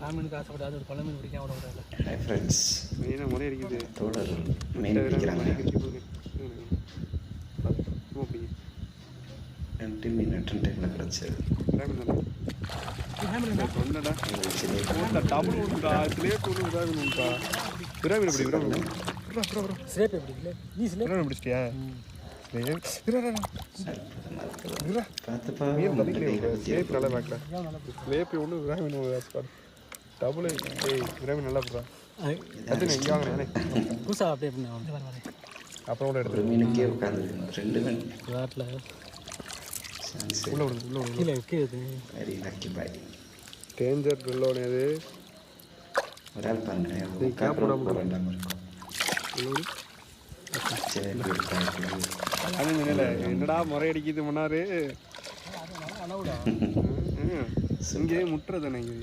ராமனுக்கு ஆசைப்பட்டு அது ஒரு பழ மீன் பிடிக்காம விட கூடாது ஹாய் ஃப்ரெண்ட்ஸ் மெயினாக முறை அடிக்குது தோழர் மீன் பிடிக்கிறாங்க. ரெண்டு மீன் ரெண்டு டைமில் பிராமிட் பிடிச்சிட்டியா? பார்த்துப்பா நல்லா பார்க்கல ஸ்லேப் ஒன்று ஒன்று டபுள் ஏய் பிராமிட் நல்லா போடுறா. அதுங்க இங்கே வாங்கினே புதுசாக அப்படியே பண்ண வந்து வர வரேன் அப்புறம் கூட எடுத்து மீனுக்கே உட்காந்து ரெண்டு மீன். வாட்டில். உள்ள விடுது உள்ள விடுது கீழே வைக்கிறது வெரி லக்கி பாய் டேஞ்சர் ட்ரில்லோனே அது ஒரு ஆள் பாருங்க. இருக்கா அது நினைல என்னடா முறை அடிக்குது முன்னாரு இங்கே முட்டுறது எனக்கு